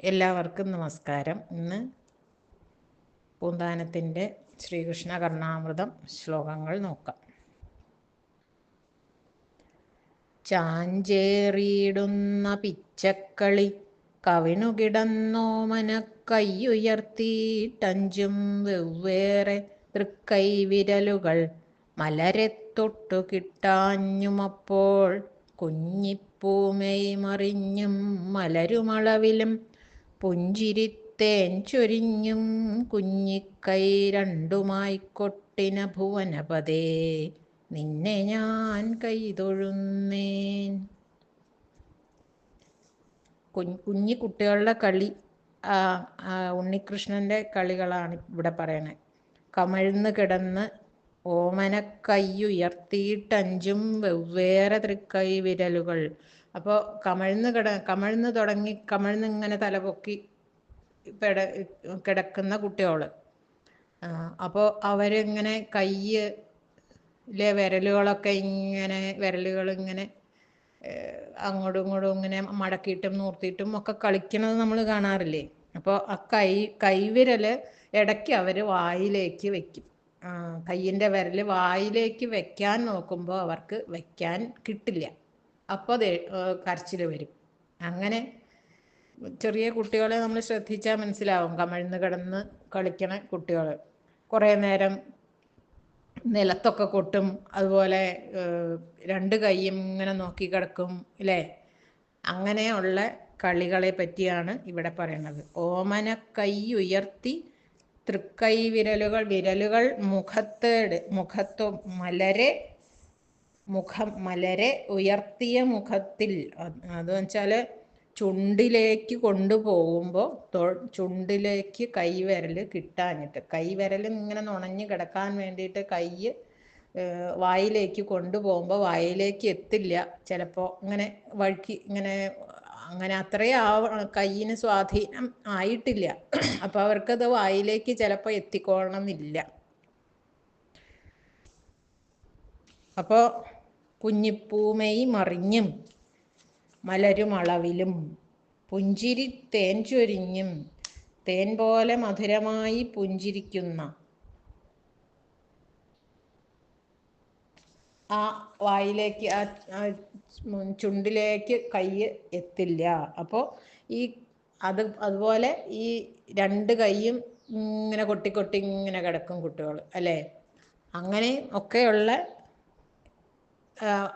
എല്ലാവർക്കും നമസ്കാരം. ഇന്ന് പൂന്താനത്തിന്റെ ശ്രീകൃഷ്ണ കർണാമൃതം ശ്ലോകങ്ങൾ നോക്കാം. ചാഞ്ചേറിയിടുന്ന പിച്ചക്കളി കവിണുകിടന്നോമന കൈയുയർത്തിയിട്ടഞ്ചും വെവ്വേറെ തൃക്കൈ വിരലുകൾ മലരെ തൊട്ടു കിട്ടാഞ്ഞുമപ്പോൾ കുഞ്ഞിപ്പൂമൈ മറിഞ്ഞും മലരുമളവിലും പുഞ്ചിരിത്തേൻ ചൊരിഞ്ഞും കുഞ്ഞിക്കൈ രണ്ടുമായി കൊട്ടിന ഭുവനപതേ. നിന്നെ ഞാൻ കൈതൊഴുന്നേൻ. കുഞ്ഞ് കുട്ടികളുടെ കളി ഉണ്ണികൃഷ്ണന്റെ കളികളാണ് ഇവിടെ പറയണേ. കമഴ്ന്ന് കിടന്ന് ഓമനക്കൈയുയർത്തിയിട്ടഞ്ചും വെവ്വേറെ തൃക്കൈ വിരലുകൾ അപ്പോൾ കമഴ്ന്ന് കിട കമഴ്ന്ന് തുടങ്ങി കമഴ്ന്ന് ഇങ്ങനെ തലപൊക്കി പെട കിടക്കുന്ന കുട്ടികൾ അപ്പോൾ അവരിങ്ങനെ കയ്യിലെ വിരലുകളൊക്കെ ഇങ്ങനെ വിരലുകൾ ഇങ്ങനെ അങ്ങോട്ടും ഇങ്ങോട്ടും ഇങ്ങനെ മടക്കിയിട്ടും നൂർത്തിയിട്ടും ഒക്കെ കളിക്കുന്നത് നമ്മൾ കാണാറില്ലേ? അപ്പോൾ ആ കൈ കൈവിരൽ ഇടയ്ക്ക് അവർ വായിലേക്ക് വെക്കും. കയ്യിന്റെ വിരൽ വായിലേക്ക് വെക്കാൻ നോക്കുമ്പോൾ അവർക്ക് വെക്കാൻ കിട്ടില്ല. അപ്പോൾ അത് കരച്ചിൽ വരും. അങ്ങനെ ചെറിയ കുട്ടികളെ നമ്മൾ ശ്രദ്ധിച്ചാൽ മനസ്സിലാവും. കമഴ്ന്ന് കിടന്ന് കളിക്കണ കുട്ടികൾ കുറേ നേരം നിലത്തൊക്കെ കൊട്ടും. അതുപോലെ രണ്ട് കൈയും ഇങ്ങനെ നോക്കി കിടക്കും അല്ലേ അങ്ങനെയുള്ള കളികളെ പറ്റിയാണ് ഇവിടെ പറയുന്നത് ഓമന കൈ ഉയർത്തി തൃക്കൈ വിരലുകൾ വിരലുകൾ മുഖത്തേട് മുഖത്തു മലരെ മുഖം മലരെ ഉയർത്തിയ മുഖത്തിൽ അത് വെച്ചാൽ ചുണ്ടിലേക്ക് കൊണ്ടുപോകുമ്പോൾ ചുണ്ടിലേക്ക് കൈവിരൽ കിട്ടാഞ്ഞിട്ട് കൈവിരൽ ഇങ്ങനെ നുണഞ്ഞു കിടക്കാൻ വേണ്ടിയിട്ട് കൈ വായിലേക്ക് കൊണ്ടുപോകുമ്പോൾ വായിലേക്ക് എത്തില്ല. ചിലപ്പോൾ ഇങ്ങനെ വഴുക്കി ഇങ്ങനെ അങ്ങനെ അത്രയും ആ കയ്യിന് സ്വാധീനം ആയിട്ടില്ല. അപ്പോൾ അവർക്കത് വായിലേക്ക് ചിലപ്പോൾ എത്തിക്കൊള്ളണമെന്നില്ല അപ്പോൾ കുഞ്ഞിപ്പൂമൈ മറിഞ്ഞും മലരുമളവിലും പുഞ്ചിരി തേൻ ചൊരിഞ്ഞും തേൻ പോലെ മധുരമായി പുഞ്ചിരിക്കുന്ന ആ വായിലേക്ക് ആ ചുണ്ടിലേക്ക് കൈ എത്തില്ല. അപ്പോൾ ഈ അത് അതുപോലെ ഈ രണ്ട് കൈയും ഇങ്ങനെ കൊട്ടി കൊട്ടി ഇങ്ങനെ കിടക്കും കുട്ടികൾ അല്ലേ? അങ്ങനെ ഒക്കെയുള്ള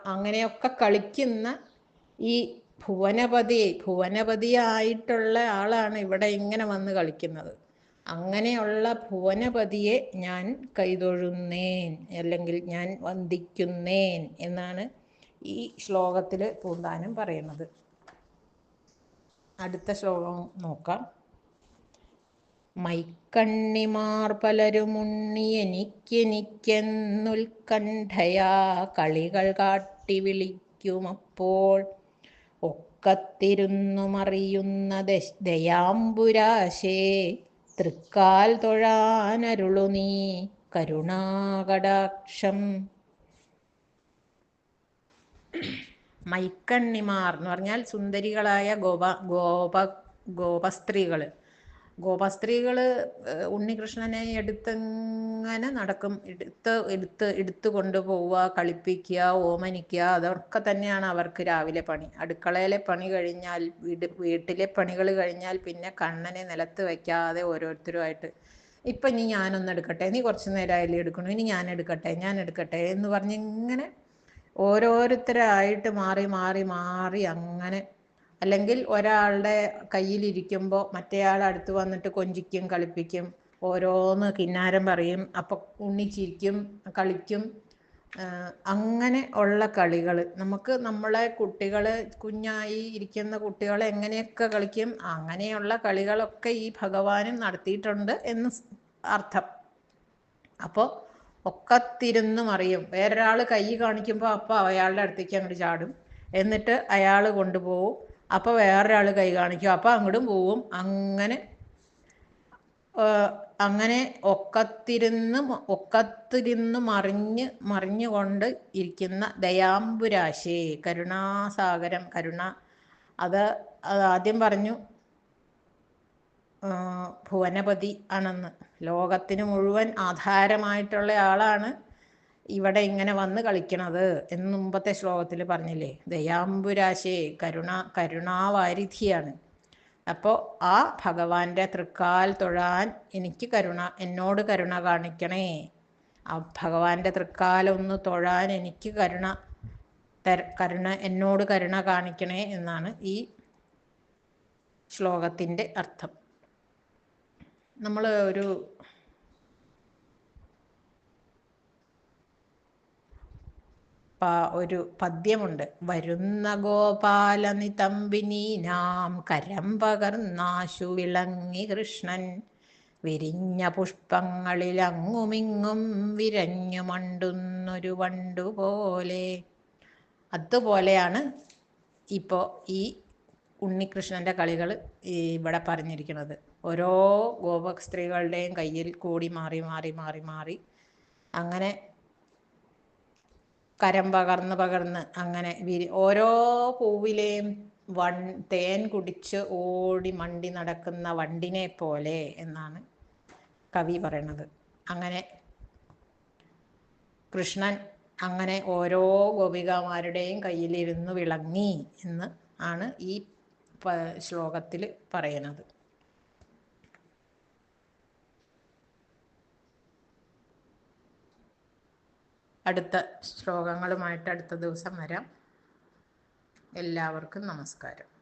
അങ്ങനെയൊക്കെ കളിക്കുന്ന ഈ ഭുവനപതി ഭുവനപതിയായിട്ടുള്ള ആളാണ് ഇവിടെ ഇങ്ങനെ വന്ന് കളിക്കുന്നത്. അങ്ങനെയുള്ള ഭുവനപതിയെ ഞാൻ കൈതൊഴുന്നേൻ അല്ലെങ്കിൽ ഞാൻ വന്ദിക്കുന്നേൻ എന്നാണ് ഈ ശ്ലോകത്തിൽ പൂന്താനം പറയുന്നത്. അടുത്ത ശ്ലോകം നോക്കാം. മൈക്കണ്ണിമാർ പലരുമുണ്ണി എനിക്കെനിക്കെന്നുൽക്കണ്ഠയാ കളികൾ കാട്ടി വിളിക്കുമപ്പോൾ ഒക്കത്തിരുന്നു മറിയുന്ന ദയാംബുരാശേ തൃക്കാൽ തൊഴാനരുളു നീ കരുണാകടാക്ഷം. മൈക്കണ്ണിമാർ എന്ന് പറഞ്ഞാൽ സുന്ദരികളായ ഗോപ ഗോപ ഗോപസ്ത്രീകൾ ഗോപസ്ത്രീകൾ ഉണ്ണികൃഷ്ണനെ എടുത്തങ്ങനെ നടക്കും? എടുത്ത് എടുത്ത് എടുത്തു കൊണ്ടുപോവുക കളിപ്പിക്കുക ഓമനിക്കുക അതൊക്കെ തന്നെയാണ് അവർക്ക് രാവിലെ പണി. അടുക്കളയിലെ പണി കഴിഞ്ഞാൽ വീട് വീട്ടിലെ പണികൾ കഴിഞ്ഞാൽ പിന്നെ കണ്ണനെ നിലത്ത് വയ്ക്കാതെ ഓരോരുത്തരുമായിട്ട് ഇപ്പം ഇനി ഞാനൊന്ന് എടുക്കട്ടെ നീ കുറച്ച് നേരമായാലും എടുക്കണു ഇനി ഞാൻ എടുക്കട്ടെ ഞാൻ എടുക്കട്ടെ എന്ന് പറഞ്ഞ് ഇങ്ങനെ ഓരോരുത്തരായിട്ട് മാറി മാറി മാറി അങ്ങനെ അല്ലെങ്കിൽ ഒരാളുടെ കയ്യിലിരിക്കുമ്പോൾ മറ്റേയാൾ അടുത്ത് വന്നിട്ട് കൊഞ്ചിക്കും കളിപ്പിക്കും ഓരോന്ന് കിന്നാരം പറയും അപ്പം ഉണ്ണി ചിരിക്കും കളിക്കും അങ്ങനെ ഉള്ള കളികൾ നമുക്ക് നമ്മളെ കുട്ടികൾ കുഞ്ഞായി ഇരിക്കുന്ന കുട്ടികൾ എങ്ങനെയൊക്കെ കളിക്കും അങ്ങനെയുള്ള കളികളൊക്കെ ഈ ഭഗവാനും നടത്തിയിട്ടുണ്ട് എന്ന് അർത്ഥം. അപ്പോൾ ഒക്കത്തിരുന്ന് മറിയും. വേറൊരാൾ കൈ കാണിക്കുമ്പോൾ അപ്പോൾ അയാളുടെ അടുത്തേക്ക് അങ്ങോട്ട് ചാടും. എന്നിട്ട് അയാൾ കൊണ്ടുപോകും അപ്പോൾ വേറൊരാൾ കൈ കാണിക്കും. അപ്പോൾ അങ്ങോട്ടും പോവും. അങ്ങനെ അങ്ങനെ ഒക്കത്തിരുന്ന് ഒക്കത്തിരുന്ന് മറിഞ്ഞ് മറിഞ്ഞുകൊണ്ട് ഇരിക്കുന്ന ദയാംബുരാശേ കരുണാസാഗരം കരുണ. അത് അത് ആദ്യം പറഞ്ഞു ഭുവനപതി ആണെന്ന്. ലോകത്തിന് മുഴുവൻ ആധാരമായിട്ടുള്ള ആളാണ്. ഇവിടെ ഇങ്ങനെ വന്ന് കളിക്കണത് എന്ന് മുമ്പത്തെ ശ്ലോകത്തിൽ പറഞ്ഞില്ലേ? ദയാംബുരാശേ കരുണ കരുണാവാരിധിയാണ്. അപ്പോൾ ആ ഭഗവാന്റെ തൃക്കാൽ തൊഴാൻ എനിക്ക് കരുണ എന്നോട് കരുണ കാണിക്കണേ. ആ ഭഗവാന്റെ തൃക്കാലൊന്ന് തൊഴാൻ എനിക്ക് കരുണ തര കരുണ എന്നോട് കരുണ കാണിക്കണേ എന്നാണ് ഈ ശ്ലോകത്തിന്റെ അർത്ഥം. നമ്മൾ ഒരു ഒരു പദ്യമുണ്ട്. വരുന്ന ഗോപാല നിതമ്പിനീനാം കരം പകർന്നാശു വിളങ്ങി കൃഷ്ണൻ. വിരിഞ്ഞ പുഷ്പങ്ങളിൽ അങ്ങുമിങ്ങും വിരഞ്ഞു മണ്ടുന്നൊരു വണ്ടുപോലെ. അതുപോലെയാണ് ഇപ്പോൾ ഈ ഉണ്ണികൃഷ്ണന്റെ കളികൾ ഇവിടെ പറഞ്ഞിരിക്കുന്നത്. ഓരോ ഗോപ സ്ത്രീകളുടെയും കയ്യിൽ കൂടി മാറി മാറി മാറി മാറി. അങ്ങനെ കരം പകർന്ന് പകർന്ന് അങ്ങനെ ഓരോ പൂവിലെയും വൺ തേൻ കുടിച്ച് ഓടി മണ്ടി നടക്കുന്ന വണ്ടിനെ പോലെ എന്നാണ് കവി പറയണത്. അങ്ങനെ കൃഷ്ണൻ അങ്ങനെ ഓരോ ഗോപികമാരുടെയും കയ്യിലിരുന്ന് വിളങ്ങി എന്ന് ആണ് ഈ ശ്ലോകത്തിൽ പറയണത്. അടുത്ത ശ്ലോകങ്ങളുമായിട്ട് അടുത്ത ദിവസം വരാം. എല്ലാവർക്കും നമസ്കാരം.